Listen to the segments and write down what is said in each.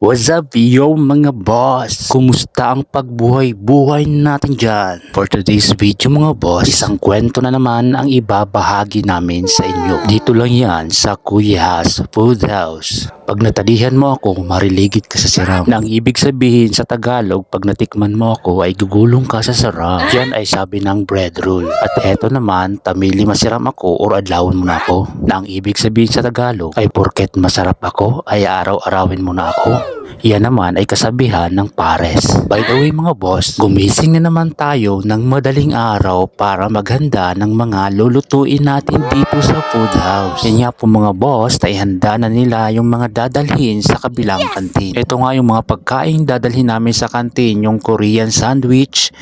What's up yo mga boss? Kumusta ang pagbuhay-buhay natin dyan? For today's video mga boss, isang kwento na naman ang ibabahagi namin sa inyo. Dito lang yan sa Kuyas Food House. Pag natalihan mo ako, mariligit ka sa siram. Na ang ibig sabihin sa Tagalog, pag natikman mo ako, ay gugulong ka sa sarap. Yan ay sabi ng bread rule. At eto naman, tamili masiram ako or adlawin mo na ako. Na ang ibig sabihin sa Tagalog ay porket masarap ako, ay araw-arawin mo na ako. Yan naman ay kasabihan ng pares. By the way mga boss, gumising na naman tayo ng madaling araw para maghanda ng mga lulutuin natin dito sa food house. Yan nga po mga boss, ay handa na nila yung mga dadalhin sa kabilang kantin. Ito nga yung mga pagkain dadalhin namin sa kantin, yung Korean sandwich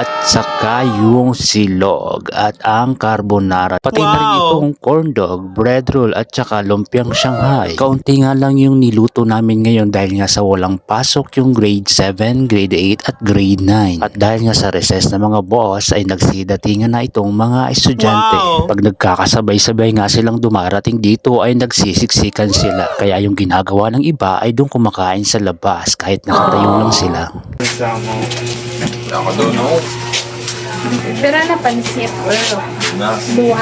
at saka yung silog at ang carbonara. Pati na rin Wow! itong corn dog, bread roll at saka lumpiang Shanghai. Kaunti nga lang yung niluto namin ngayon dahil nga sa walang pasok yung grade 7, grade 8 at grade 9. At dahil nga sa recess na mga boss ay nagsidatingan na itong mga estudyante. Wow! Pag nagkakasabay-sabay nga silang dumarating dito ay nagsisiksikan sila. Kaya yung ginagawa ng iba ay doon kumakain sa labas kahit nakatayo lang sila. Ako doon, no? Pero napansin ko. Buwa.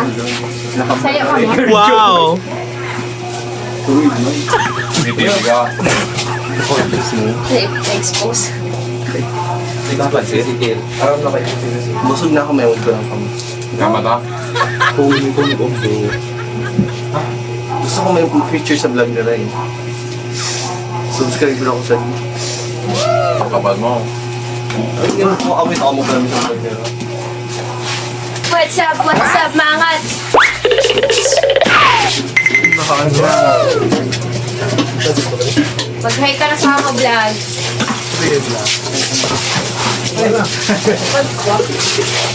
Sa'yo ka mo. Wow! Hindi ka. Expose. Hindi ka pansin. Aram na kayo. Busog na ako, may ko lang kami. Tama ta? Kuhin ko ng umbo. Gusto ko may feature sa vlog nila eh. Subscribe na ako sa Kapal mo. Ay, ganun ko awit ako mo pa sa vlog nila. What's up, what's up, mga Nakakaan siya. Mag-hi ka na sa ako vlog.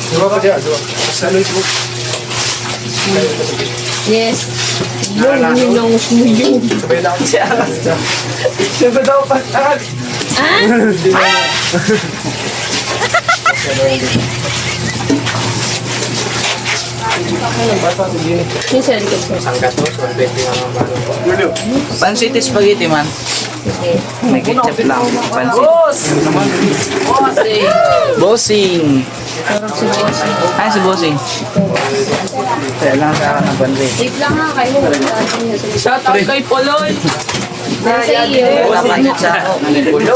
Diba ka dyan? Diba? Sa Facebook. Yes. Yung minong smuyo. Sabay na ako si Aras na. Siyempre daw patahan. Yung sa likod ko. Julio. Pancit spaghetti man. May ketchup lang. Pancit. Boss! Bossing! Bossing! Ay, si Bossing. Kaya lang sa akin ng bandre. Wait lang nga kayo. Shout out kay Poloy! Nasa iyo. Ako.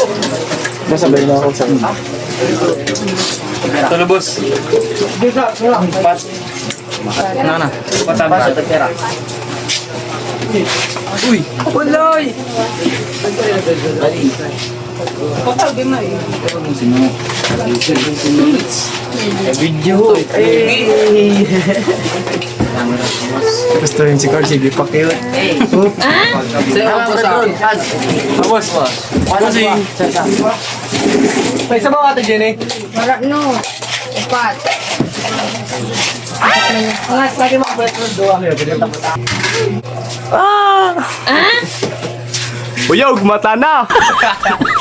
Masabay na ako sa Tolo boss. Ano na? Pasok at pera. Uy! Poloy! Video! Hey! Gusto rin si Carl, sige pa kayo. Sa'yo ako sa akin. Boss. Bossing. May isa ba ate Jenny? Marap no. Upat. Mga sabi mga beto doon ako yun. Uyog, mata na!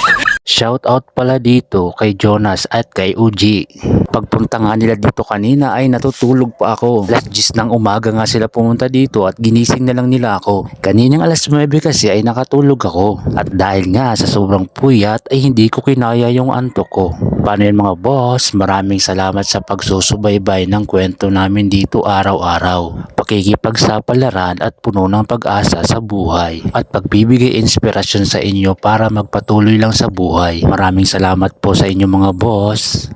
Shout out pala dito kay Jonas at kay Uji. Pagpunta nga nila dito kanina ay natutulog pa ako. Alas 10 ng umaga nga sila pumunta dito at ginising na lang nila ako. Kaninang alas 9 kasi ay nakatulog ako. At dahil nga sa sobrang puyat ay hindi ko kinaya yung antok ko. Paano yun mga boss? Maraming salamat sa pagsusubaybay ng kwento namin dito araw-araw. Pakikipagsapalaran at puno ng pag-asa sa buhay. At pagbibigay inspirasyon sa inyo para magpatuloy lang sa buhay. Maraming salamat po sa inyo mga boss.